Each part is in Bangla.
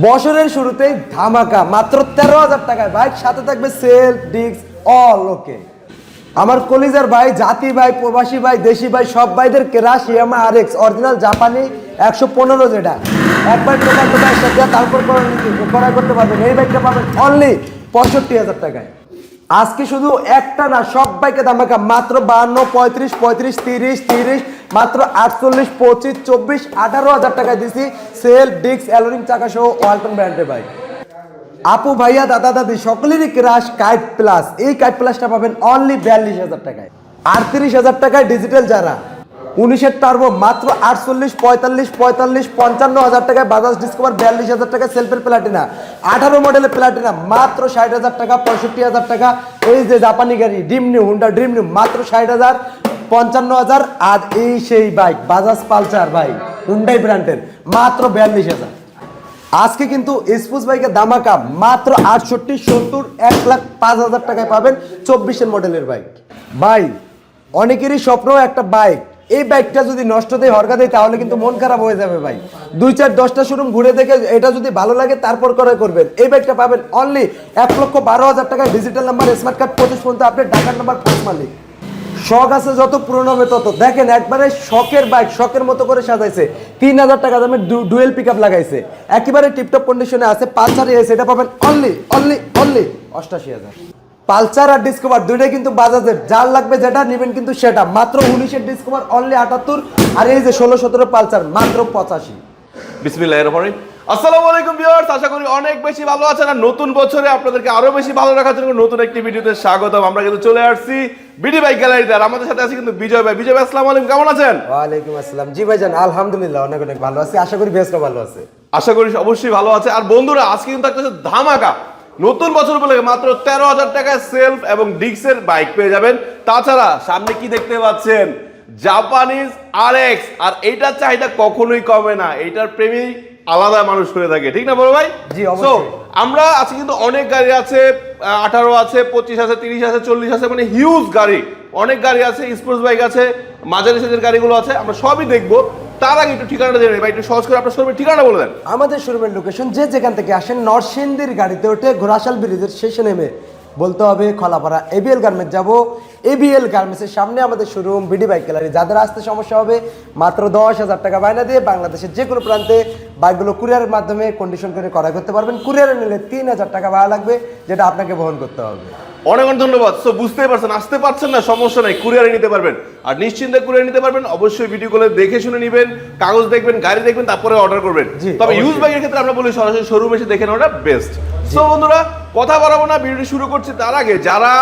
বছরের শুরুতে ধামাকা, মাত্র তেরো হাজার টাকায়। বাইক সাথে থাকবে সেল, ডিস্ক অল ওকে আমার কলিজার ভাই, জাতি ভাই, প্রবাসী ভাই, দেশি ভাই, সব ভাইদের কেরাস ইয়ামা আর এক্স অরিজিনাল জাপানি, একশো পনেরো যেটা। একবার টোকা টোকা তারপর করতে পারবেন। এই বাইকটা পাবেন অনলি পঁয়ষট্টি হাজার টাকায়। আজকে শুধু একটা না, সব বাইকে ধামাকা মাত্র বান্ন পঁয়ত্রিশ পঁয়ত্রিশ, তিরিশ তিরিশ, মাত্র আটচল্লিশ, পঁচিশ, চব্বিশ, আঠারো হাজার টাকা দিছি সেল ডিক্স অ্যালোরিং, চাকা সহ ওয়ালটন ব্র্যান্ডের বাইক। আপু, ভাইয়া, দাদা, দাদি, সকলেরই ক্রাশ কাইট প্লাস। এই কাইট প্লাসটা পাবেন অনলি বিয়াল্লিশ হাজার টাকায়। আটত্রিশ হাজার টাকায় ডিজিটাল যারা উনিশের টার্বো মাত্র আটচল্লিশ, পঁয়তাল্লিশ পঁয়তাল্লিশ, পঞ্চান্ন হাজার টাকায় বাজাজ ডিসকভার বিয়াল্লিশ হাজার টাকায় সেলফের প্লাটিনা আঠারো মডেলের প্লাটিনা মাত্র ষাট হাজার টাকা, পঁয়ষট্টি হাজার টাকা। এই যে জাপানি গাড়ি Dream new Honda Dream new মাত্র ষাট হাজার, পঞ্চান্ন হাজার। আর এই সেই bike Bajaj Pulsar bike Hyundai ব্র্যান্ডের মাত্র বিয়াল্লিশ হাজার। আজকে কিন্তু স্পুস বাইকের দামাকা মাত্র আটষট্টি, সত্তর, এক লাখ পাঁচ হাজার টাকায় পাবেন চব্বিশের মডেলের বাইক ভাই, অনেকেরই স্বপ্ন একটা বাইক এই বাইকটা যদি নষ্ট দেয় হরকা দেয়, তাহলে কিন্তু মন খারাপ হয়ে যাবে ভাই। দুই চার দশটা শোরুম ঘুরে দেখে এটা যদি ভালো লাগে, তারপর করে করবেন। এই বাইকটা পাবেন অনলি এক লক্ষ বারো হাজার টাকায় ডিজিটাল নাম্বার স্মার্ট কার্ড পঁচিশ পর্যন্ত আপনি ঢাকার নাম্বার পাঁচ মালিক। শখ আছে, যত পুরনো হবে তত। দেখেন, একবারে শখের বাইক, শখের মতো করে সাজাইছে। তিন হাজার টাকা দামের ডুয়েল পিক আপ লাগাইছে। একেবারে টিপটপ কন্ডিশনে আছে পালসার এসে এটা পাবেন অনলি অনলি অনলি অষ্টাশি হাজার। পালসার আর ডিসকভার দুইটাই কিন্তু বাজাজের। যার লাগবে যেটা নেবেন কিন্তু সেটা। মাত্র উনিশের ডিসকভার অনলি আটাত্তর আর এই যে ষোলো সতেরো পালসার মাত্র পঁচাশি। আসসালামু আলাইকুম ভিউয়ার্স আশা করি অনেক বেশি ভালো আছেন আর নতুন বছরে আপনাদেরকে আরও বেশি ভালো রাখার জন্য নতুন একটি ভিডিওতে স্বাগতম। আমরা কিন্তু চলে আসছি বিডি বাইক গ্যালারিতে আর আমাদের সাথে আছে কিন্তু বিজয় ভাই। বিজয় ভাই আসসালামু আলাইকুম কেমন আছেন? ওয়ালাইকুম আসসালাম। জি ভাইজান আলহামদুলিল্লাহ অনেক অনেক ভালো আছি। আশা করি বেশটা ভালো আছে। আশা করি অবশ্যই ভালো আছে। আর বন্ধুরা আজকে কিন্তু একটা ধামাকা। নতুন বছর বলে মাত্র তেরো হাজার টাকায় সেলফ এবং ডিক্সের বাইক পেয়ে যাবেন। তাছাড়া সামনে কি দেখতে পাচ্ছেন? জাপানিজ আর এক্স আর এইটার চাহিদা কখনোই কমে না। এইটার প্রেমী আলাদা মানুষ হয়ে থাকে। ঠিক না বড় ভাই? জি। আমরা আজকে কিন্তু অনেক গাড়ি আছে আঠারো আছে পঁচিশ আছে তিরিশ আছে চল্লিশ আছে মানে হিউজ গাড়ি। অনেক গাড়ি আছে স্পোর্টস বাইক আছে মাঝারি সাইজের গাড়িগুলো আছে আমরা সবই দেখব। তার আগে একটু ঠিকানাটা দেবেন ভাই, একটু সহজ করে আপনার শোরুমের ঠিকানা বলে দেন। আমাদের শোরুমের লোকেশন যে যেখান থেকে আসেন, নরসিংদীর গাড়িতে ওঠে ঘোড়াশাল ব্রিজের শেষে নেমে বলতে হবে, খলাপাড়া এবিএল গার্মেন্টস যাব। এবিএল গার্মেন্টসের সামনে আমাদের শোরুম বিডি বাইক গ্যালারি যাদের আসতে সমস্যা হবে, মাত্র দশ হাজার টাকা বায়না দিয়ে বাংলাদেশের যে কোনো প্রান্তে বাইকগুলো কুরিয়ারের মাধ্যমে কন্ডিশন করে ক্রয় করতে পারবেন। কুরিয়ারে নিলে তিন হাজার টাকা ভাড়া লাগবে, যেটা আপনাকে বহন করতে হবে। অনেক অনেক ধন্যবাদ। সো বুঝতেই পারছেন আসতে পারছেন না সমস্যা নাই কুরিয়ারে নিতে পারবেন। আর নিশ্চিন্তে কুরিয়ারে নিতে পারবেন অবশ্যই ভিডিও কলে দেখে শুনে নেবেন কাগজ দেখবেন গাড়ি দেখবেন তারপরে অর্ডার করবেন। তবে ইউজ বাইকের ক্ষেত্রে আমরা বলি সরাসরি শোরুম এসে দেখে নেওয়াটা বেস্ট সো বন্ধুরা কথা বাড়াবো না ভিডিওটি শুরু করছি তার আগে। যারা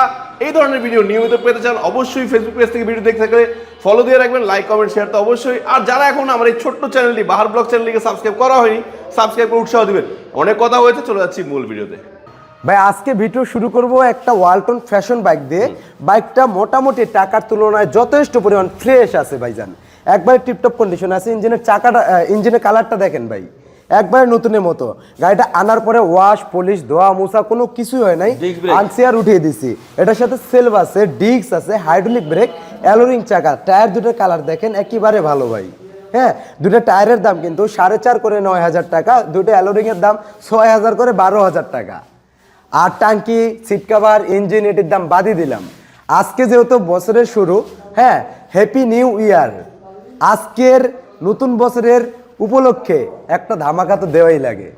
এই ধরনের ভিডিও নিয়মিত পেতে চান অবশ্যই ফেসবুক পেজ থেকে ভিডিও দেখতে থাকলে ফলো দিয়ে রাখবেন লাইক কমেন্ট শেয়ার তো অবশ্যই। আর যারা এখন আমার এই ছোট্ট চ্যানেলটি বাহার ব্লগ চ্যানেলটিকে সাবস্ক্রাইব করা হয়নি সাবস্ক্রাইব করে উৎসাহ দিবেন। অনেক কথা হয়েছে চলে যাচ্ছি মূল ভিডিওতে ভাই আজকে ভিডিও শুরু করব একটা ওয়ালটন ফ্যাশন বাইক দিয়ে। বাইকটা মোটামুটি টাকার তুলনায় যথেষ্ট পরিমাণ ফ্রেশ আছে ভাইজান। একবারে টিপটপ কন্ডিশন আছে ইঞ্জিনের চাকাটা ইঞ্জিনের কালারটা দেখেন ভাই। একবারে নতুনের মতো। গাড়িটা আনার পরে ওয়াশ পলিশ ধোয়া মোছা কোনো কিছুই হয় নাই। Disc brake। আনসি আর উঠিয়ে দিছি। এটার সাথে সেলভ আছে ডিস্ক আছে হাইড্রোলিক ব্রেক অ্যালোরিং চাকা। টায়ার দুটোর কালার দেখেন একেবারে ভালো ভাই। হ্যাঁ দুটো টায়ারের দাম কিন্তু সাড়ে চার করে নয় হাজার টাকা দুটো অ্যালোরিং এর দাম ছয় হাজার করে বারো হাজার টাকা। আর টাঙ্কি সিট কাভার ইঞ্জিন এটির দাম বাদই দিলাম। আজকে যেহেতু বছরের শুরু হ্যাঁ হ্যাপি নিউ ইয়ার আজকের নতুন বছরের উপলক্ষে একটা ধামাকা তো দেওয়াই লাগে।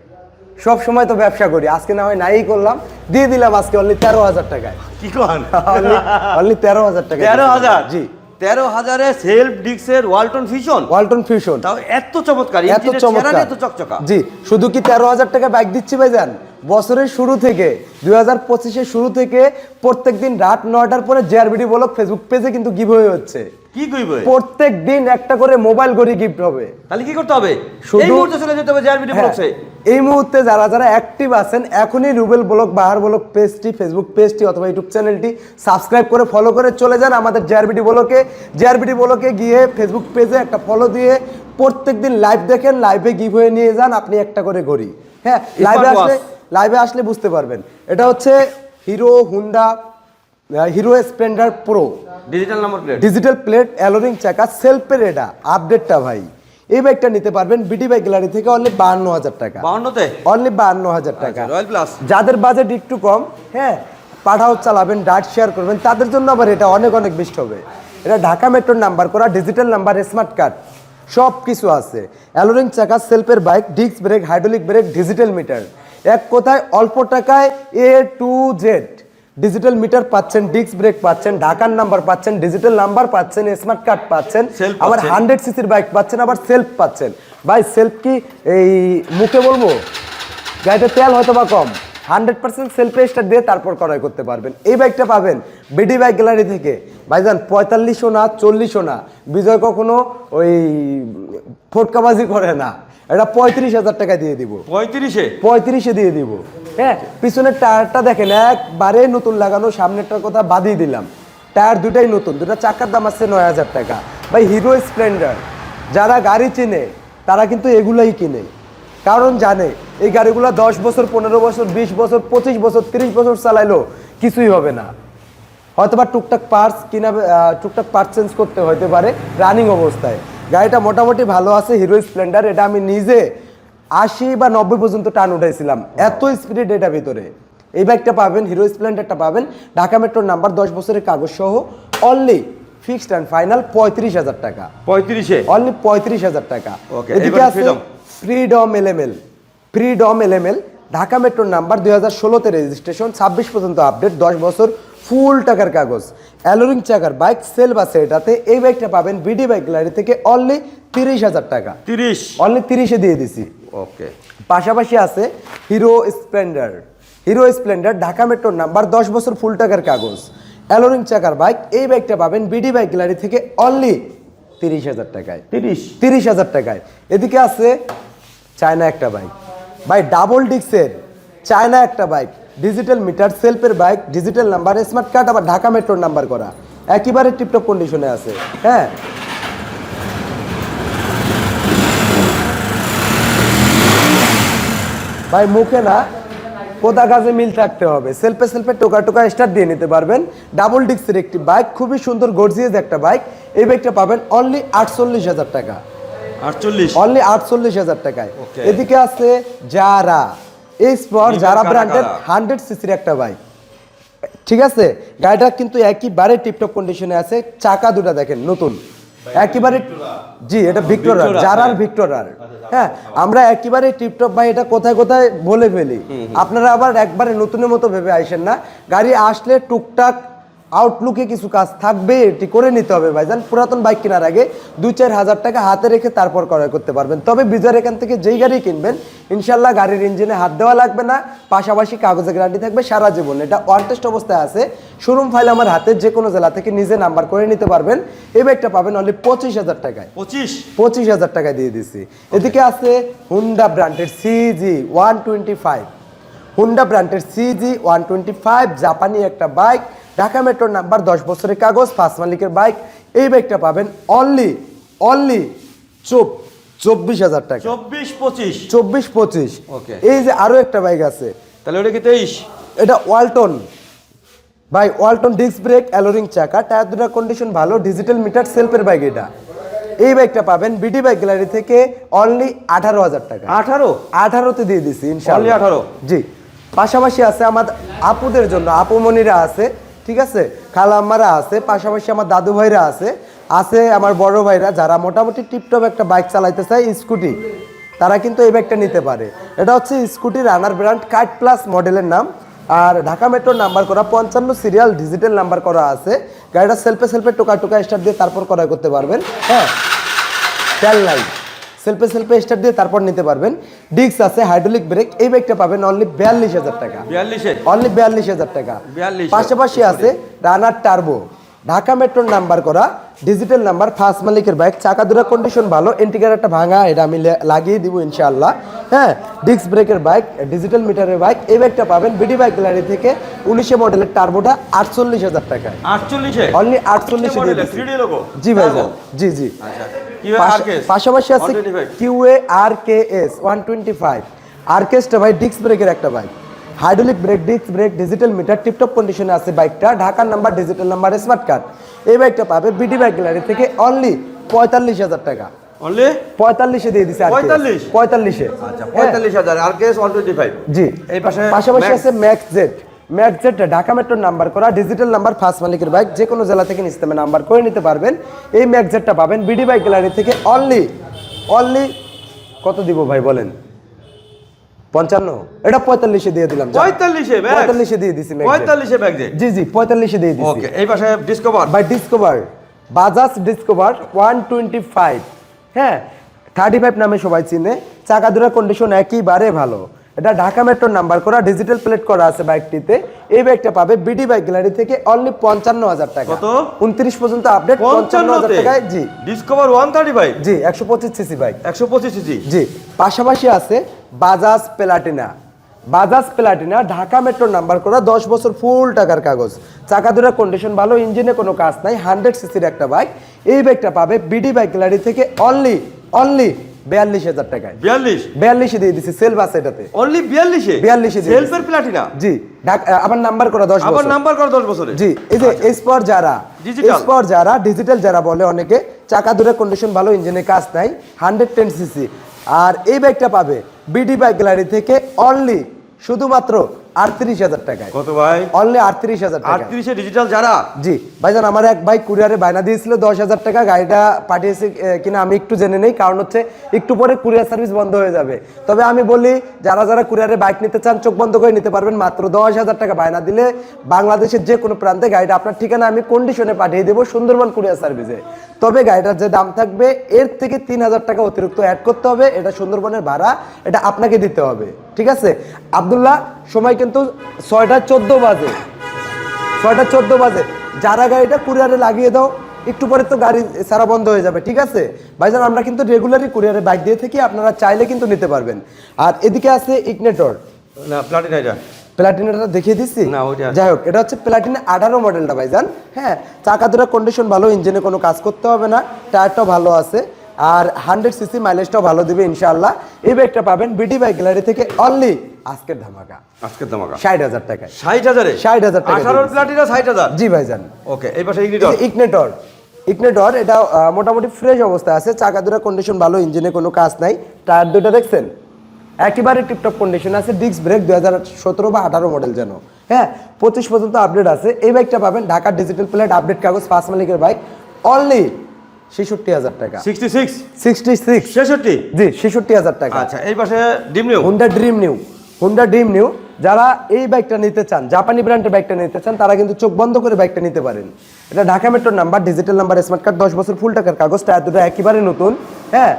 সব সময় তো ব্যবসা করি আজকে না হয় নাই করলাম দিয়ে দিলাম আজকে অনলি তেরো হাজার টাকায়। কি অনলি তেরো হাজার টাকা তেরো হাজার? জি। তেরো হাজারে সেলফ ডিক্সের ওয়ালটন ফিশন। ওয়ালটন ফিউশন তাও এত চমৎকার এত চমৎকার। এত চকচকা। জি শুধু কি তেরো হাজার টাকা বাইক দিচ্ছি ভাইজান? বছরের শুরু থেকে দুই হাজার পঁচিশের শুরু থেকে প্রত্যেকদিন রাত নয়টার পরে জেআরবিডি বলক ফেসবুক পেজে কিন্তু গিভ হয়ে হচ্ছে। কি কইবে? প্রত্যেক দিন একটা করে মোবাইল গিফট হবে। তাহলে কি করতে হবে? এই মুহূর্তে চলে যেতে হবে হ্যাঁ, ব্লগসে এই মুহূর্তে যারা যারা অ্যাক্টিভ আছেন এখনই রুবেল ব্লক বাহার ব্লক পেজটি ফেসবুক পেজটি অথবা ইউটিউব চ্যানেলটি সাবস্ক্রাইব করে ফলো করে চলে যান আমাদের ব্লকে ব্লকে গিয়ে ফেসবুক পেজে একটা ফলো দিয়ে প্রত্যেকদিন লাইভ দেখেন লাইভে গিভ হয়ে নিয়ে যান আপনি একটা করে ঘড়ি হ্যাঁ লাইভে আসলে লাইভে আসলে বুঝতে পারবেন। এটা হচ্ছে Hero Honda Hero Splendor Pro digital number plate digital plate অ্যালোরিং চাকা সেলফের এটা আপডেটটা ভাই। এই বাইকটা নিতে পারবেন বিডি বাইক গ্যালারি থেকে অনলি বাহান্ন হাজার টাকা। বাউন্নতে অনলি বাহান্ন হাজার টাকা। রয়্যাল প্লাস যাদের বাজেট একটু কম হ্যাঁ পাঠাও চালাবেন ডাট শেয়ার করবেন তাদের জন্য আবার এটা অনেক অনেক বেস্ট হবে। এটা ঢাকা মেট্রোর নাম্বার করা ডিজিটাল নাম্বার স্মার্ট কার্ড সব কিছু আছে। অ্যালোরিং চাকা সেলফের bike disc brake hydraulic brake digital meter এক কথায় অল্প টাকায় A to Z digital meter পাচ্ছেন ডিস্ক ব্রেক পাচ্ছেন ঢাকার নাম্বার পাচ্ছেন ডিজিটাল নাম্বার পাচ্ছেন স্মার্ট কার্ড পাচ্ছেন আবার হান্ড্রেড সিসির বাইক পাচ্ছেন আবার সেলফ পাচ্ছেন। ভাই সেলফ কি এই মুখে বলব? গাড়িতে তেল হয়তো বা কম। হান্ড্রেড পার্সেন্ট সেলফ স্টার্ট দিয়ে তারপর ক্রয় করতে পারবেন। এই বাইকটা পাবেন বিডি বাইক গ্যালারি থেকে। ভাই ভাইজান পঁয়তাল্লিশও না চল্লিশও না। বিজয় কখনো ওই ফটকাবাজি করে না। এটা পঁয়ত্রিশ হাজার টাকা দিয়ে দিব। পঁয়ত্রিশে? পঁয়ত্রিশে দিয়ে দিব। হ্যাঁ। পিছনের টায়ারটা দেখেন একবারে নতুন লাগানো সামনেরটার কথা বাদই দিলাম। টায়ার দুটাই নতুন দুটা চাকার দাম আছে নয় হাজার টাকা। ভাই হিরো স্প্লেন্ডার যারা গাড়ি চেনে তারা কিন্তু এগুলোই কিনে। কারণ জানে এই গাড়িগুলো দশ বছর পনেরো বছর বিশ বছর পঁচিশ বছর তিরিশ বছর চালাইলো কিছুই হবে না। হয়তোবা টুকটাক পার্টস কিনা টুকটাক পার্ট চেঞ্জ করতে হতে পারে রানিং অবস্থায়। গাড়িটা মোটামুটি ভালো আছে হিরো স্প্লেন্ডার। এটা আমি নিজে আশি বা নব্বই পর্যন্ত টান উঠাইছিলাম। এত স্পিড এটা ভিতরে। এই বাইকটা পাবেন হিরো স্প্লেন্ডারটা পাবেন। ঢাকা মেট্রোর নাম্বার দশ বছরের কাগজ সহ অনলি ফিক্সড অ্যান্ড ফাইনাল পঁয়ত্রিশ হাজার টাকা। পঁয়ত্রিশে? অনলি পঁয়ত্রিশ হাজার টাকা। এদিকে আছে। Freedom LML Freedom LML Dhaka মেট্রোর নাম্বার দুই হাজার ষোলোতে রেজিস্ট্রেশন ছাব্বিশ পর্যন্ত আপডেট দশ বছর ফুল টাকার কাগজ অ্যালোরিং চাকার বাইক সেল বাসে এটাতে এই বাইকটা পাবেন বিডি বাইক গ্যালারি থেকে অনলি তিরিশ হাজার টাকা। তিরিশ? অনলি তিরিশে দিয়ে দিছি। ওকে পাশাপাশি আছে Hero Splendor Hero Splendor Dhaka মেট্রোর নাম্বার দশ বছর ফুল টাকার কাগজ অ্যালোরিং চাকার বাইক এই বাইকটা পাবেন বিডি বাইক গ্যালারি থেকে অনলি তিরিশ হাজার টাকায়। তিরিশ? তিরিশ হাজার টাকায়। এদিকে আছে চায়না একটা বাইক। ভাই ডাবল ডিক্সের চায়না একটা বাইক। ডিজিটাল মিটার সেলফের bike digital number smart card আবার ঢাকা মেট্রোর নাম্বার করা। একেবারে টিপটপ কন্ডিশনে আছে। হ্যাঁ? ভাই মুখে না কোথা কাজে মিল থাকতে হবে। সেলফে সেলফে টোকা টোকা স্টার্ট দিয়ে নিতে পারবেন। ডাবল ডিক্সের একটি বাইক খুবই সুন্দর গর্জিয়াস একটা বাইক এই বাইকটা পাবেন অনলি আটচল্লিশ হাজার টাকা। আটচল্লিশ? অনলি আটচল্লিশ হাজার টাকায়. এদিকে আছে যারা এই স্পট যারা ব্র্যান্ডের হান্ড্রেড সিসির একটা বাইক ঠিক আছে? গাড়িটা কিন্তু একইবারে টিপটপ কন্ডিশনে আছে। চাকা দুটা দেখেন নতুন। একেবারে জি এটা ভিক্টোরার জারার হ্যাঁ। ভিক্টোরার হ্যাঁ আমরা একেবারে টিপটপ ভাই এটা কোথায় কোথায় বলে ফেলি। আপনারা আবার একবারে নতুনের মতো ভেবে আইসেন না। গাড়ি আসলে টুকটাক আউটলুকে কিছু কাজ থাকবে এটি করে নিতে হবে ভাইজান। পুরাতন বাইক কেনার আগে দুই চার হাজার টাকা হাতে রেখে তারপর ক্রয় করতে পারবেন। তবে বিজয়ের এখান থেকে যেই গাড়ি কিনবেন ইনশাল্লাহ গাড়ির ইঞ্জিনে হাত দেওয়া লাগবে না পাশাপাশি কাগজে গ্যারান্টি থাকবে সারা জীবন। এটা ওয়ারটেস্ট অবস্থায় আছে। শোরুম ফাইল আমার হাতে যে কোনো জেলা থেকে নিজে নাম্বার করে নিতে পারবেন। এই বাইকটা পাবেন অনলি পঁচিশ হাজার টাকায়। পঁচিশ? পঁচিশ হাজার টাকায় দিয়ে দিছি। এদিকে আছে হুন্ডা ব্র্যান্ডের CG one twenty five Honda ব্র্যান্ডের সিজি ওয়ান টোয়েন্টি ফাইভ জাপানি একটা বাইক ঢাকা মেট্রোর নাম্বার দশ বছরের কাগজ পাঁচ মালিকের বাইক এই বাইকটা পাবেন অনলি অনলি চোপ চব্বিশ হাজার টাকা। চব্বিশ পঁচিশ। চব্বিশ পঁচিশ। Okay. এই যে আরও একটা বাইক আছে। তাহলে ওটা কি তেইশ? এটা ওয়ালটন। ভাই ওয়ালটন ডিস্ক ব্রেক অ্যালোরিং চাকা টায়ার দুটার কন্ডিশন ভালো ডিজিটাল মিটার সেলফের বাইক এটা। এই বাইকটা পাবেন বিডি বাইক গ্যালারি থেকে অনলি আঠারো হাজার টাকা। আঠারো? আঠারোতে দিয়ে দিছি ইনশাআল্লাহ। আঠারো? জি। পাশাপাশি আছে আমার আপুদের জন্য আপুমণিরা আছে ঠিক আছে? খালাম্মারা আছে, পাশাপাশি আমার দাদু ভাইরা আছে আছে আমার বড় ভাইরা যারা মোটামুটি টিপটপ একটা বাইক চালাইতে চায়, স্কুটি। তারা কিন্তু এই বাইকটা নিতে পারে। এটা হচ্ছে scooty Runner brand kite plus মডেলের নাম। আর ঢাকা মেট্রোর নাম্বার করা, পঞ্চান্ন সিরিয়াল ডিজিটাল নাম্বার করা আছে। গাড়িটা সেলফে সেলফে টোকা টোকা স্টার্ট দিয়ে তারপর ক্রয় করতে পারবেন। হ্যাঁ? তেল নাই। সেলফে সেলফে স্টার্ট দিয়ে তারপর নিতে পারবেন। ডিস্ক আছে হাইড্রোলিক ব্রেক এই বাইকটা পাবেন অনলি বিয়াল্লিশ হাজার টাকা। অনলি বিয়াল্লিশ হাজার টাকা। পাশাপাশি আছে রানার টার্বো। ঢাকা মেট্রোর নাম্বার করা ডিজিটাল নাম্বার ফার্স্ট মালিকের বাইক চাকা দুটা কন্ডিশন ভালো ইন্টিগ্রেটারটা ভাঙা এটা আমি লাগিয়ে দিব ইনশাআল্লাহ। হ্যাঁ ডিস্ক ব্রেকের বাইক ডিজিটাল মিটারের বাইক এই বাইকটা পাবেন বিডি বাইক গ্যালারি থেকে উনিশে মডেলের টার্বোটা আটচল্লিশ হাজার টাকায় আটচল্লিশে? অনলি আটচল্লিশে জি ভাই জি জি। আচ্ছা। পাশাপাশি আছে 125 কিউএ আর K S one twenty five আর কেসটা ভাই ডিস্ক ব্রেকের একটা bike hydraulic brake disc brake digital meter tiptop কন্ডিশনে আছে বাইকটা ঢাকার number digital number smart card এই বাইকটা পাবে বিডি বাইক গ্যালারি থেকে অনলি পঁয়তাল্লিশ হাজার টাকা। অনলি পঁয়তাল্লিশে দিয়ে দিছি আর কি। 45? পঁয়তাল্লিশে। আচ্ছা পঁয়তাল্লিশ হাজার আর কেস ওয়ান টোয়েন্টি ফাইভ জি। এই পাশে পাশাপাশি আছে ম্যাক্স জেড জেড ঢাকা মেট্রোর নাম্বার করা ডিজিটাল নাম্বার ফার্স্ট মালিকের বাইক যে কোনো জেলা থেকে নিস্তেমে নাম্বার করে নিতে পারবেন। এই পাবেন বিডি বাইক গ্যালারি থেকে অনলি অনলি কত দিব ভাই বলেন? পঞ্চান্ন। এটা পঁয়তাল্লিশে দিয়ে দিলাম পঁয়তাল্লিশে পঁয়তাল্লিশে দিয়ে দিছি পঁয়তাল্লিশে ব্যাগ জি জি পঁয়তাল্লিশে দিয়ে দিছি। ওকে এই পাশে Discover by Discover Bajaj Discover one twenty five হ্যাঁ থার্টি ফাইভ নামে সবাই চিনে। চাকা দুরা কন্ডিশন একইবারে ভালো। এটা ঢাকা মেট্রোর নাম্বার করা ডিজিটাল প্লেট করা আছে বাইকটিতে এই বাইকটা পাবে বিডি বাইক গ্যালারি থেকে অনলি পঞ্চান্ন হাজার টাকা। কত? উনত্রিশ পর্যন্ত আপডেট পঞ্চান্ন হাজার টাকায় জি। ডিসকভার ওয়ান থার্টি ফাইভ জি একশো পঁচিশ সিসি বাইক একশো পঁচিশ জি জি পাশাপাশি আছে বাজাজ প্লাটিনা। বাজাজ প্লাটিনা ঢাকা মেট্রোর নাম্বার করা দশ বছর ফুল টাকার কাগজ। চাকা দুরা কন্ডিশন ভালো ইঞ্জিনে কোনো কাজ নাই হান্ড্রেড সিসির একটা বাইক এই বাইকটা পাবে বিডি বাইক গ্যালারি থেকে অনলি অনলি বিয়াল্লিশ হাজার টাকায়। বিয়াল্লিশ? বিয়াল্লিশে দিয়ে দিছি সেল বাস এটাতে। অনলি বিয়াল্লিশে? 42 দিয়ে সেলফের প্লাটিনা জি আবার নাম্বার করা দশ আবার নাম্বার কর দশ বছরে? জি এই যে এসপর যারা এসপর যারা ডিজিটাল যারা বলে অনেকে চাকা দূরে কন্ডিশন ভালো ইঞ্জিনে কাজ নাই হান্ড্রেড টেন সিসি আর এই ব্যাগটা পাবে বিডি বাইক গ্যালারি থেকে অনলি শুধুমাত্র আটত্রিশ হাজার টাকায়। কত ভাই? অনলি আটত্রিশ হাজার আটত্রিশে ডিজিটাল যারা? জি ভাইজান আমার এক ভাই কুরিয়ারে বায়না দিয়েছিল দশ হাজার টাকা গাড়িটা পাঠিয়েছে কিনা আমি একটু জেনে নেই কারণ হচ্ছে একটু পরে কুরিয়ার সার্ভিস বন্ধ হয়ে যাবে। তবে আমি বলি যারা যারা কুরিয়ারে বাইক নিতে চান চোখ বন্ধ করে নিতে পারবেন মাত্র দশ হাজার টাকা বায়না দিলে বাংলাদেশের যে কোনো প্রান্তে গাড়িটা আপনার ঠিকানা আমি কন্ডিশনে পাঠিয়ে দেবো সুন্দরবন কুরিয়ার সার্ভিসে। তবে গাড়িটার যে দাম থাকবে এর থেকে তিন হাজার টাকা অতিরিক্ত অ্যাড করতে হবে এটা সুন্দরবনের ভাড়া এটা আপনাকে দিতে হবে। ঠিক আছে? আবদুল্লাহ সময় কিন্তু ছয়টা চোদ্দ বাজে। ছয়টা চোদ্দ বাজে। যারা গাড়িটা কুরিয়ারে লাগিয়ে দাও একটু পরে তো গাড়ি সারা বন্ধ হয়ে যাবে ঠিক আছে? ভাইজান আমরা কিন্তু রেগুলারই কুরিয়ারে বাইক দিয়ে থাকি আপনারা চাইলে কিন্তু নিতে পারবেন। আর এদিকে আছে ইগনেটর না প্লাটিনাটা দেখিয়ে দিচ্ছি? না, যাই হোক এটা হচ্ছে প্লাটিনা আঠারো মডেলটা ভাইজান। হ্যাঁ চাকা দুটা কন্ডিশন ভালো ইঞ্জিনে কোনো কাজ করতে হবে না টায়ারটাও ভালো আছে। আর হান্ড্রেড সিসি মাইলেজটাও ভালো দিবে ইনশাআল্লাহ। এই বাইকটা পাবেন বিডি বাইক গ্যালারি থেকে অনলি আজকের ধামাকা। আজকের দামাকা ষাট হাজার টাকায়। ষাট হাজারে? 60,000 টাকা আঠারোর প্লাটিনা ষাট হাজার? জি ভাইজান। ওকে এই পাশে ইগনিটর ইগনেটর ইগনেটর এটা মোটামুটি ফ্রেশ অবস্থায় আছে। চাকা দুটা কন্ডিশন ভালো ইঞ্জিনে কোনো কাজ নাই। টায়ার দুটো দেখছেন? একেবারে টিপটপ কন্ডিশন আছে। ডিস্ক ব্রেক দুই হাজার সতেরো বা আঠারো মডেল যেন। হ্যাঁ পঁচিশ পর্যন্ত আপডেট আছে। এই বাইকটা পাবেন ঢাকা ডিজিটাল প্লেট আপডেট কাগজ পাঁচ মালিকের বাইক অনলি ছেষট্টি হাজার টাকা। Sixty six? Sixty six. ছেষট্টি? জি ছেষট্টি হাজার টাকা। আচ্ছা এই পাশে Honda Dream new Honda Dream new যারা এই বাইকটা নিতে চান জাপানি ব্র্যান্ডের বাইকটা নিতে চান তারা কিন্তু চোখ বন্ধ করে বাইকটা নিতে পারেন। এটা ঢাকা মেট্রোর number digital number smart card দশ বছর ফুল টাকার কাগজ টায়ার দুটো একেবারে নতুন হ্যাঁ?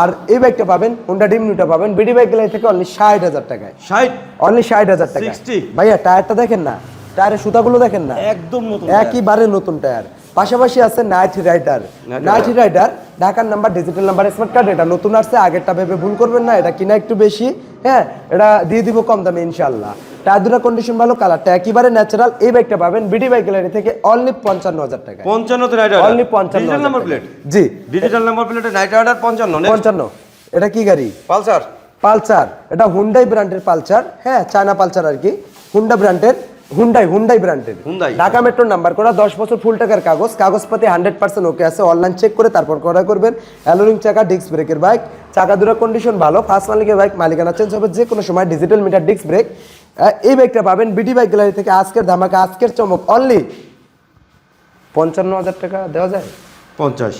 আর এই বাইকটা পাবেন হুন্ডা ড্রিম নিউটা পাবেন বিডি বাইক গ্যালারি থেকে অনলি ষাট হাজার টাকায়। ষাট? অনলি ষাট হাজার টাকা ভাইয়া টায়ারটা দেখেন না? টায়ারের সুতাগুলো দেখেন না? একদম নতুন একইবারে নতুন টায়ার। পাশাপাশি আছে নাইট রাইডার নাইট রাইডার ঢাকার number digital number smart card এটা নতুন আসছে আগেরটা ভেবে ভুল করবেন না এটা কিনা একটু বেশি হ্যাঁ এটা দিয়ে দিব কম দামে ইনশাল্লাহ টায়ার দুটা কন্ডিশন ভালো কালারটা একেবারে ন্যাচারাল এই বাইকটা পাবেন বিডি বাইক গ্যালারি থেকে অনলি পঞ্চান্ন হাজার টাকা পঞ্চান্নতে নাইট অনলি পঞ্চান্ন নাম্বার প্লেট জি। ডিজিটাল নাম্বার প্লেটে নাইট রাইডার পঞ্চান্ন পঞ্চান্ন। এটা কি গাড়ি? পালসার পালসার এটা হুন্ডাই ব্র্যান্ডের পালসার হ্যাঁ চায়না পালসার আর কি। হুন্ডা ব্র্যান্ডের হুন্ডাই হুন্ডাই ব্র্যান্ডের Hyundai। ঢাকা মেট্রোর নাম্বার করা দশ বছর ফুল টাকার কাগজ কাগজপাতি হান্ড্রেড পার্সেন্ট ওকে আছে অনলাইন চেক করে তারপর করা করবেন। অ্যালোরিং চাকা ডিস্ক ব্রেকের বাইক চাকা দুরা কন্ডিশন ভালো ফার্স্ট মালিকের বাইক মালিকানা চেঞ্জ হবে যে কোনো সময় ডিজিটাল মিটার ডিস্ক ব্রেক এই বাইকটা পাবেন বিডি বাইক গ্যালারি থেকে আজকের ধামাকা আজকের চমক অনলি পঞ্চান্ন হাজার টাকা দেওয়া যায়? পঞ্চাশ।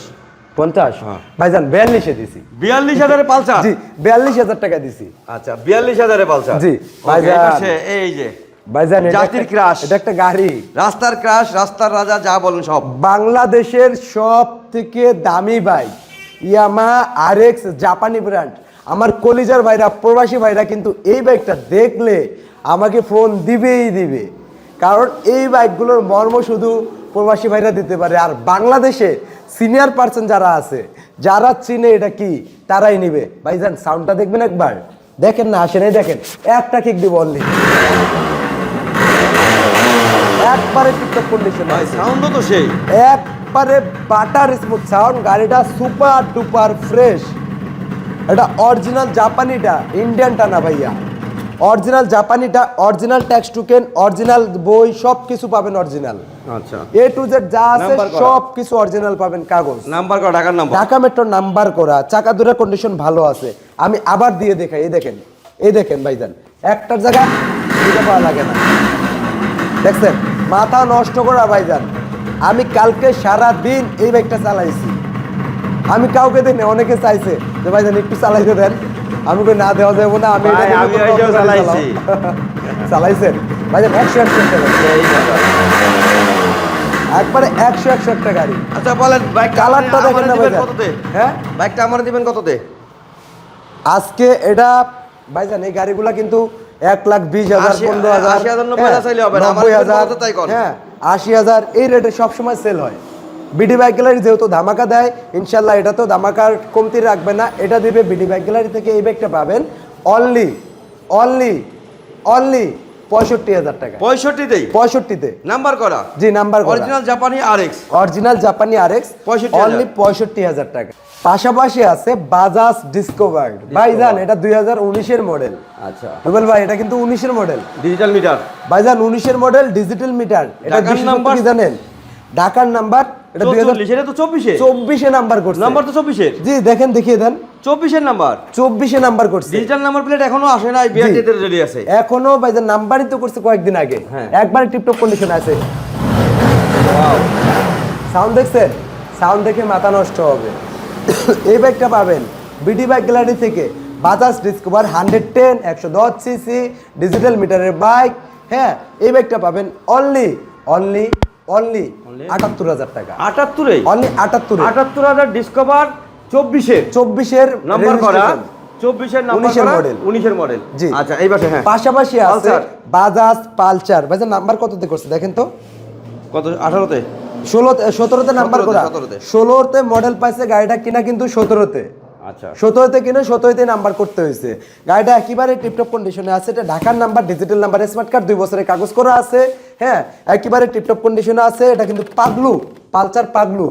পঞ্চাশ? হ্যাঁ। ভাইজান বিয়াল্লিশে দিছি। বিয়াল্লিশ হাজারে পালসার? জি বিয়াল্লিশ হাজার টাকা দিছি। আচ্ছা বিয়াল্লিশ হাজারে পালসার। জি, ভাইজান। এই যে। ভাইজান জাতির crush। এটা একটা গাড়ি। রাস্তার ক্রাশ রাস্তার রাজা যা বলেন সব। বাংলাদেশের সব থেকে দামি বাইক ইয়ামা আর এক্স জাপানি ব্র্যান্ড। আমার কলিজার ভাইরা প্রবাসী ভাইরা কিন্তু এই বাইকটা দেখলে আমাকে ফোন দিবেই দিবে। কারণ এই বাইকগুলোর মর্ম শুধু প্রবাসী ভাইরা দিতে পারে। আর বাংলাদেশে সিনিয়র পার্সন যারা আছে যারা চিনে এটা কি তারাই নিবে। ভাইজান সাউন্ডটা দেখবেন একবার? দেখেন না আসেন এই দেখেন একটা কিক দিব অনলি একবারে টিকটক কন্ডিশন ভাই সাউন্ডও তো সেই। একবারে বাটার স্মুথ সাউন্ড গাড়িটা সুপার ডুপার ফ্রেশ এটা অরিজিনাল জাপানিটা ইন্ডিয়ানটা না ভাইয়া। অরিজিনাল জাপানিটা অরিজিনাল ট্যাক্স টুকেন অরিজিনাল বই সব কিছু পাবেন অরিজিনাল আচ্ছা। এ টু জেড যা আছে সব কিছু অরিজিনাল পাবেন কাগজ। নাম্বার করা ঢাকার নাম্বার ঢাকা মেট্রো নাম্বার করা চাকা দুরা কন্ডিশন ভালো আছে। আমি আবার দিয়ে দেখাই এই দেখেন এই দেখেন ভাইজান। একটার জায়গা দিতে পাওয়া লাগে না। দেখছেন? মাথা নষ্ট করা ভাইজান। আমি কালকে সারা দিন এই বাইকটা চালাইছি। আমি কাউকে দিই না, অনেকে চাইছে যে ভাইজান একটু চালাইতে দেন। আমি কই না দেওয়া যাব না আমি ভাই, চালাইছি। চালাইছেন? ভাইজান একশো একশো। একবারে একশো একশো একটা গাড়ি। আচ্ছা বলেন বাইক কালারটা দেখেন না ভাইজান। হ্যাঁ? বাইকটা আমার দিবেন কততে? আজকে এটা ভাইজান এই গাড়িগুলা কিন্তু এক লাখ বিশ হাজার পনেরো হাজার আশি হাজার, নব্বই হাজার কন? হ্যাঁ আশি হাজার এই রেটে সবসময় সেল হয় বিডি বাইক গ্যালারি যেহেতু ধামাকা দেয় ইনশাল্লাহ এটা তো ধামাকার কমতি রাখবে না এটা দিবে বিডি বাইক গ্যালারি থেকে এই ব্যাগটা পাবেন অনলি অনলি অনলি পঁয়ষট্টি হাজার টাকা। পঁয়ষট্টিতেই পঁয়ষট্টিতে। নাম্বার করা? জি নাম্বার অরিজিনাল জাপানি অরিজিনাল জাপানি আর এক্স 65,000 অনলি পঁয়ষট্টি হাজার। টাকা। পাশাপাশি আছে বাজাজ ডিসকভার ভাইজান এটা দুই হাজার উনিশের মডেল আচ্ছা। রুবেল ভাই এটা কিন্তু উনিশের মডেল ডিজিটাল মিটার ভাইজান উনিশের মডেল ডিজিটাল মিটার এটা নাম্বার? জানেন? ঢাকার নাম্বার এটা নাম্বার করছে। নাম্বার তো জি দেখেন দেখিয়ে দেন। নাম্বার। নাম্বার করছে। ডিজিটাল নাম্বার প্লেট এখনও আসে নাই রেডি আছে। এখনও নাম্বারই তো করছে কয়েকদিন আগে। হ্যাঁ। একবার টিপটপ কন্ডিশন আছে। সাউন্ড দেখছেন? সাউন্ড দেখে মাথা নষ্ট হবে। এই বাইকটা পাবেন বিডি বাইক গ্যালারি থেকে বাজাজ ডিসকভার হান্ড্রেড টেন একশো দশ সিসি ডিজিটাল মিটারের বাইক হ্যাঁ এই বাইকটা পাবেন অনলি অনলি অনলি আটাত্তর হাজার টাকা। আটাত্তরে অনলি আটাত্তর আটাত্তর হাজার ডিসকভার চব্বিশের। চব্বিশের নাম্বার করা? registration। চব্বিশের নাম্বার 19 এর করা? model। উনিশের মডেল জি। আচ্ছা এই পাশে হ্যাঁ। পাশাপাশি আছে বাজাজ পালচার ভাইজান নাম্বার কততে করছে দেখেন তো? কত আঠারোতে? ষোলো সতেরোতে নাম্বার 17 করা। 17 তে। ষোলোতে মডেল পাইছে গাড়িটা কিনা কিন্তু সতেরোতে। আচ্ছা। সতেরোতে কিনে সতেরোতে নাম্বার করতে হয়েছে। গাড়িটা একেবারে টিপটপ কন্ডিশনে আছে, এটা ঢাকার number digital number smart card দুই বছরের কাগজ করা আছে হ্যাঁ একেবারে টিপটপ কন্ডিশনে আছে, এটা কিন্তু পাগলু পালচার পাগলু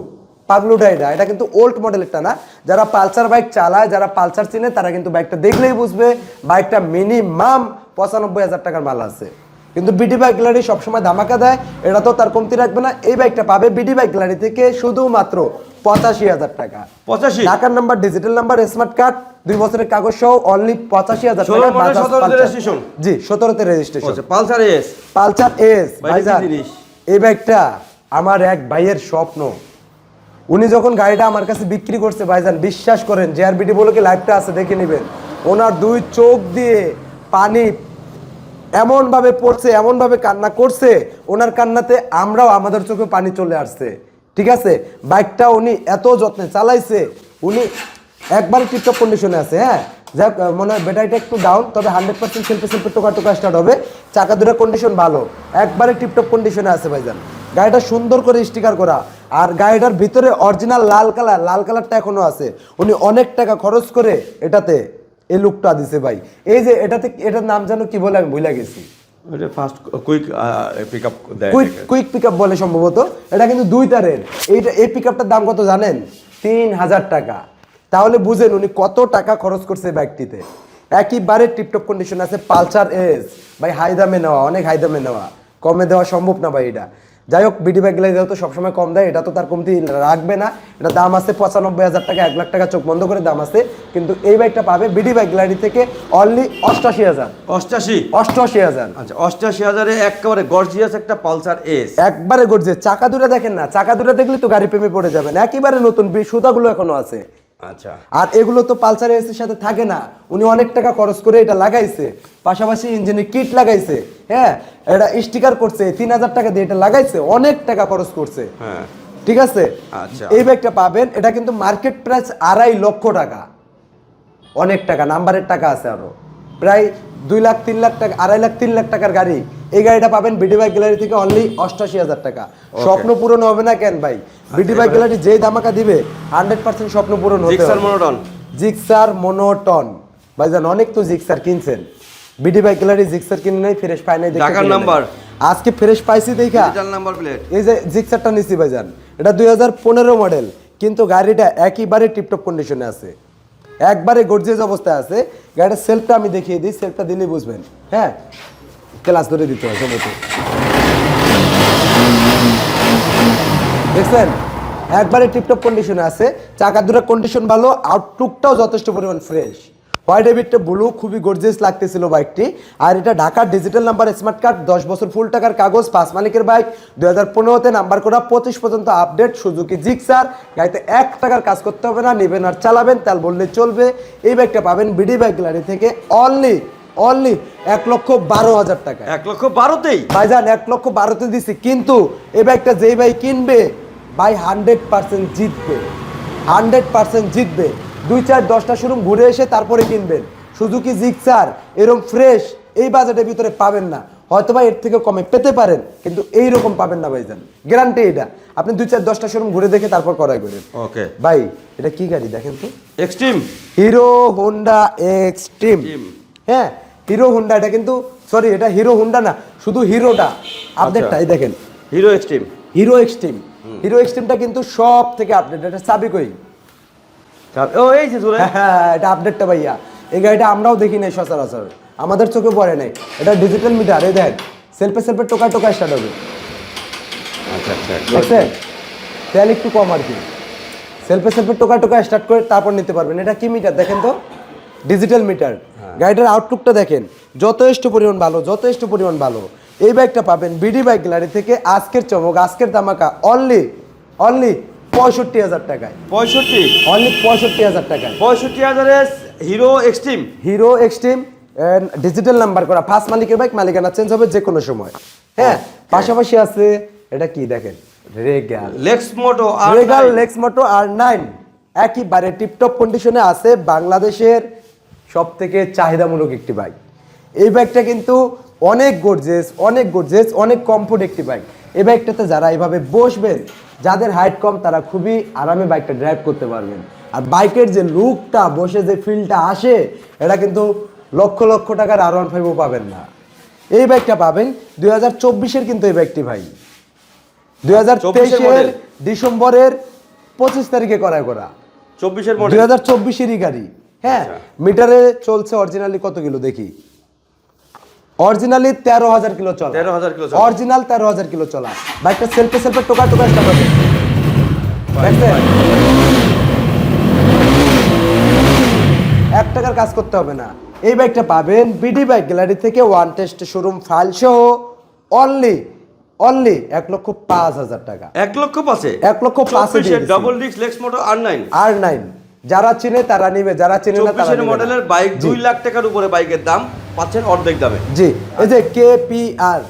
পাগলুটা এটা এটা কিন্তু ওল্ড মডেলেরটা না। যারা পালসার বাইক চালায়, যারা পালসার চিনে, তারা কিন্তু বাইকটা দেখলেই বুঝবে বাইকটা মিনিমাম পঁচানব্বই হাজার টাকার মাল আছে। কিন্তু বিডি বাইক গ্যালারি সবসময় ধামাকা দেয়, এটা তো তার কমতি রাখবে না। এই বাইকটা পাবে বিডি বাইক গ্যালারি থেকে শুধুমাত্র পঁচাশি হাজার টাকা। পঁচাশি? ঢাকার number digital number smart card দুই বছরের কাগজ সহ অনলি পঁচাশি হাজার টাকা মডেল, বাজাজ 17 তে পালসার। registration? জি সতেরোতে রেজিস্ট্রেশন আচ্ছা পালসার এস পালসার এস ভাইজান এই ব্যাগটা আমার এক ভাইয়ের স্বপ্ন। উনি যখন গাড়িটা আমার কাছে বিক্রি করছে ভাইজান বিশ্বাস করেন যে আর জেআরবিটি বলে কি লাইভটা আছে দেখে নেবেন। ওনার দুই চোখ দিয়ে পানি এমনভাবে পড়ছে এমনভাবে কান্না করছে ওনার কান্নাতে আমরাও আমাদের চোখে পানি চলে আসছে। ঠিক আছে? বাইকটা উনি এত যত্নে চালাইছে, উনি একবারে টিপটপ কন্ডিশনে আছে হ্যাঁ? যাক মনে হয় ব্যাটারিটা একটু ডাউন তবে হান্ড্রেড পার্সেন্ট সেলফি সেলফি টোকা টোকা স্টার্ট হবে। চাকা দুটো কন্ডিশন ভালো একবারে টিপটপ কন্ডিশনে আছে ভাইজান। গাড়িটা সুন্দর করে স্টিকার করা, আর গাড়িটার ভিতরে অরিজিনাল লাল কালার, লাল কালারটা এখনও আছে। উনি অনেক টাকা খরচ করে এটাতে, এই লুকটা দিছে ভাই। এই যে এটাতে, এটার নাম জানো কি বলে আমি ভুলে গেছি। ফাস্ট কুইক পিক আপ দেয় কুইক কুইক পিক বলে সম্ভবত। এটা কিন্তু দুই তারের এইটা এই পিক দাম কত জানেন? তিন হাজার টাকা। তাহলে বুঝেন উনি কত টাকা খরচ করছে ব্যাগটিতে একইবারে টিপটপ কন্ডিশন আছে পালসার এস। ভাই হাই দামে নেওয়া অনেক হাই দামে নেওয়া। কমে দেওয়া সম্ভব না ভাই এটা। যাই হোক বিডি ব্যাগ গেলে যেহেতু সবসময় কম দেয় এটা তো তার কমতি রাখবে না। এটা দাম আছে পঁচানব্বই হাজার টাকা এক লাখ টাকা চোখ বন্ধ করে দাম আছে। কিন্তু এই বাইকটা পাবে বিডি ব্যাগ গ্যালারি থেকে অনলি অষ্টাশি হাজার। অষ্টাশি? অষ্টআশি হাজার। আচ্ছা অষ্টাশি হাজারে একেবারে গর্জিয়াস একটা পালসার এস একবারে গড়ছে চাকা দুটা দেখেন না চাকা দুটা দেখলে তো গাড়ি প্রেমে পড়ে যাবেন। একেবারে নতুন সুতাগুলো এখনও আছে। আচ্ছা। আর এগুলো তো পালসার এসির সাথে থাকে না। উনি অনেক টাকা খরচ করে এটা লাগাইছে। পাশাপাশি ইঞ্জিনের কিট লাগাইছে। হ্যাঁ এটা স্টিকার করছে তিন হাজার টাকা দিয়ে এটা লাগাইছে অনেক টাকা খরচ করছে। হ্যাঁ। ঠিক আছে? আচ্ছা। এই ব্যাগটা পাবেন এটা কিন্তু মার্কেট প্রাইস আড়াই লক্ষ টাকা। অনেক টাকা নাম্বারের টাকা আছে আরও। প্রায় দুই লাখ তিন লাখ টাকা আড়াই লাখ তিন লাখ টাকার গাড়ি। এই গাড়িটা পাবেন বিডি বাইক গ্যালারি থেকে অনলি অষ্টাশি হাজার টাকা। স্বপ্ন পূরণ হবে না কেন ভাই? বিডি বাইক গ্যালারি যেই দামাকা দিবে হান্ড্রেড পার্সেন্ট স্বপ্ন পূরণ হবে। মনোটন জিক্সার মোনোটন ভাইজান অনেক তো জিক্সার কিনছেন। বিডি বাইক গ্যালারি জিক্সার কিনে নাই ফ্রেশ পাই নাই দেখে ঢাকার নাম্বার। আজকে ফ্রেশ পাইছি দেখা। নাম্বার প্লেট এই যে জিক্সারটা নিছি ভাইজান এটা দুই হাজার পনেরো মডেল কিন্তু গাড়িটা একইবারে টিপটপ কন্ডিশনে আছে। একবারে গর্জিয়াস অবস্থায় আছে। গাড়িটার সেলফটা আমি দেখিয়ে দিই সেলফটা দিলেই বুঝবেন। হ্যাঁ? ক্লাস ধরে দিতে হয় সম্ভবত। দেখছেন? একবারে টিপটপ কন্ডিশনে আছে। চাকা দুটো কন্ডিশন ভালো আউটলুকটাও যথেষ্ট পরিমাণ ফ্রেশ হোয়াইট হেভিটটা ব্লু খুবই গর্জিয়াস লাগতেছিল বাইকটি আর এটা ঢাকার ডিজিটাল নাম্বার স্মার্ট কার্ড দশ বছর ফুল টাকার কাগজ পাঁচ মালিকের বাইক দুই হাজার পনেরোতে নাম্বার করা পঁচিশ পর্যন্ত আপডেট সুজুকি জিক্সার। গাড়িতে এক টাকার কাজ করতে হবে না নেবেন আর চালাবেন তেল বললে চলবে। এই বাইকটা পাবেন বিডি বাইক গ্যালারি থেকে অনলি অনলি এক লক্ষ বারো হাজার টাকা এক লক্ষ বারোতেই? ভাই ভাইজান এক লক্ষ বারোতে দিছি কিন্তু এই বাইকটা যেই ভাই কিনবে ভাই হান্ড্রেড পার্সেন্ট জিতবে। হান্ড্রেড পার্সেন্ট জিতবে। দুই চার দশটা শোরুম ঘুরে এসে তারপরে কিনবেন। সুজুকি জিক্সার এরকম ফ্রেশ এই বাজেটের ভিতরে পাবেন না। হয়তো বা এর থেকে কমে পেতে পারেন কিন্তু এই রকম পাবেন না ভাইজান। গ্যারান্টি এটা। আপনি দুই চার দশটা শোরুম ঘুরে দেখে তারপর করাই করেন। ওকে ভাই এটা কি গাড়ি দেখেন তো? এক্সট্রিম হিরো হোন্ডা এক্সট্রিম হ্যাঁ হিরো হোন্ডা এটা কিন্তু সরি এটা হিরো হোন্ডা না শুধু হিরোটা আপডেটটাই দেখেন। Hero Xtreme hero Xtreme hero এক্সট্রিমটা কিন্তু সব থেকে আপডেট এটা চাবি কই ও এই যে জুলাই হ্যাঁ এটা আপডেটটা ভাইয়া। এই গাড়িটা আমরাও দেখি নাই সচরাচর। আমাদের চোখে পড়ে নাই। এটা ডিজিটাল মিটার এই দেখ সেলফে সেলফে টোকা টোকা স্টার্ট হবে। আচ্ছা আচ্ছা দেখছেন তেল একটু কম আর কি। সেলফে সেলফে টোকা টোকা স্টার্ট করে তারপর নিতে পারবেন। এটা কি মিটার দেখেন তো। ডিজিটাল মিটার গাড়িটার আউটলুকটা দেখেন। যথেষ্ট পরিমাণ ভালো যথেষ্ট পরিমাণ ভালো। এই বাইকটা পাবেন বিডি বাইক গ্যালারি থেকে আজকের চমক আজকের দামাকা অনলি অনলি পঁয়ষট্টি হাজার টাকায়। পঁয়ষট্টি? অনলি পঁয়ষট্টি হাজার টাকায়। পঁয়ষট্টি হাজারের Hero Xtreme Hero Xtreme digital number করা। ফার্স্ট মালিকের বাইক মালিকানা চেঞ্জ হবে যে কোনো সময়। হ্যাঁ পাশাপাশি আছে এটা কি দেখেন? Regal Lex Moto R Regal Lex Moto R nine একইবারে tiptop কন্ডিশনে আছে বাংলাদেশের সব থেকে চাহিদামূলক একটি বাইক এই বাইকটা কিন্তু অনেক গর্জেস অনেক গর্জেস অনেক কমফোর্ট একটি বাইক এই বাইকটাতে যারা এইভাবে বসবেন যাদের হাইট কম তারা খুবই আরামে বাইকটা ড্রাইভ করতে পারবেন। আর বাইকের যে লুকটা বসে যে ফিলটা আসে এটা কিন্তু লক্ষ লক্ষ টাকার আর ওয়ান ফাইভও পাবেন না। এই বাইকটা পাবেন দুই হাজার চব্বিশের কিন্তু এই বাইকটি ভাই। দুই হাজার 24 এর তেইশের ডিসেম্বরের পঁচিশ তারিখে করা করা। চব্বিশের দুই হাজার চব্বিশেরই গাড়ি। হ্যাঁ মিটারে চলছে অরিজিনালি কত কিলো দেখি? অরিজিনালি তেরো হাজার কিলো চলা। 13,000 কিলো চলা। অরিজিনাল তেরো হাজার কিলো চলা। বাইকটা সেলফে সেলফে টোকা টোকা স্টার্ট হবে এক টাকার কাজ করতে হবে না। এই বাইকটা পাবেন বিডি বাইক গ্যালারি থেকে ওয়ান টেস্ট শোরুম ফাইল সহ অনলি অনলি এক লক্ষ পাঁচ হাজার টাকা। এক লক্ষ পাঁচে? এক লক্ষ পাঁচে double disc Lex Moto R nine R nine যারা চিনে তারা নিবে যারা চিনে না তারা। মডেলের বাইক দুই লাখ টাকার উপরে বাইকের দাম। পাচ্ছেন অর্ধেক দামে। জি এই যে কেপিআর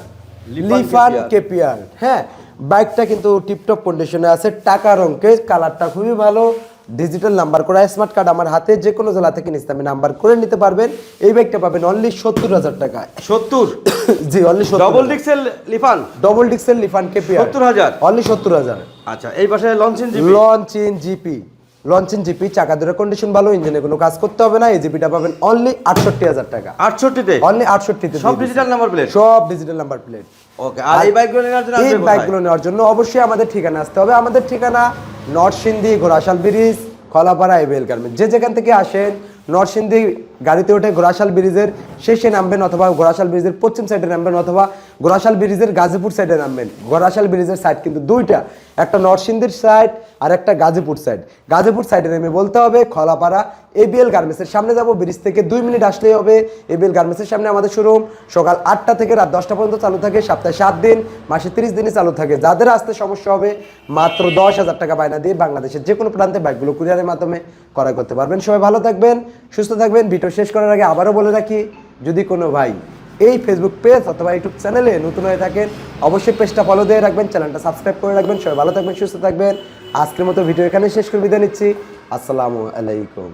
লিফান কেপিআর হ্যাঁ বাইকটা কিন্তু টিপটপ কন্ডিশনে আছে টাকা রঙকে কালারটা খুবই ভালো ডিজিটাল নাম্বার করা স্মার্ট কার্ড আমার হাতে যে কোনো জেলা থেকে নিতে আমি নাম্বার করে নিতে পারবেন। এই বাইকটা পাবেন অনলি সত্তর হাজার টাকায় সত্তর? জি অনলি ডবল ডিক্সেল লিফান? ডবল ডিক্সেল লিফান কেপিআর 70,000 অনলি সত্তর হাজার? আচ্ছা এই পাশে লঞ্চিন লঞ্চিন জিপি লঞ্চিন জিপি চাকা দুটো কন্ডিশন ভালো ইঞ্জিনে কোনো কাজ করতে হবে না এই জিপিটা পাবেন অনলি আটষট্টি হাজার টাকা। আটষট্টিতে? অনলি আটষট্টিতে সব ডিজিটাল নাম্বার প্লেট সব ডিজিটাল নাম্বার প্লেট ওকে আর এই বাইকগুলো নেওয়ার জন্য এই বাইকগুলো নেওয়ার জন্য অবশ্যই আমাদের ঠিকানা আসতে হবে। আমাদের ঠিকানা নরসিংদী ঘোড়াশাল ব্রিজ খলাপাড়া এবেল গার্মেন্ট যে যেখান থেকে আসেন নরসিংদী গাড়িতে উঠে ঘোড়াশাল ব্রিজের শেষে নামবেন অথবা ঘোড়াশাল ব্রিজের পশ্চিম সাইডে নামবেন অথবা ঘোড়াশাল ব্রিজের গাজীপুর সাইডে নামবেন। ঘোড়াশাল ব্রিজের সাইড কিন্তু দুইটা, একটা নরসিংদীর সাইড আর একটা গাজীপুর সাইড গাজীপুর সাইডে নেমে বলতে হবে, খলাপাড়া এবিএল গার্মেন্টসের সামনে যাব ব্রিজ থেকে দুই মিনিট আসলেই হবে। এবিএল গার্মেন্টসের সামনে আমাদের শোরুম সকাল আটটা থেকে রাত দশটা পর্যন্ত চালু থাকে, সপ্তাহে সাত দিন, মাসে তিরিশ দিনই চালু থাকে। যাদের আসতে সমস্যা হবে, মাত্র দশ হাজার টাকা বায়না দিয়ে বাংলাদেশের যে কোনো প্রান্তে বাইকগুলো কুরিয়ারের মাধ্যমে ক্রয় করতে পারবেন। সবাই ভালো থাকবেন, সুস্থ থাকবেন। ভিডিও শেষ করার আগে আবারও বলে রাখি, যদি কোনো ভাই এই ফেসবুক পেজ অথবা ইউটিউব চ্যানেলে নতুন হয়ে থাকেন, অবশ্যই পেজটা ফলো দিয়ে রাখবেন চ্যানেলটা সাবস্ক্রাইব করে রাখবেন, সবাই ভালো থাকবেন, সুস্থ থাকবেন। আজকের মতো ভিডিও এখানে শেষ করে বিদায় নিচ্ছি। আসসালামু আলাইকুম।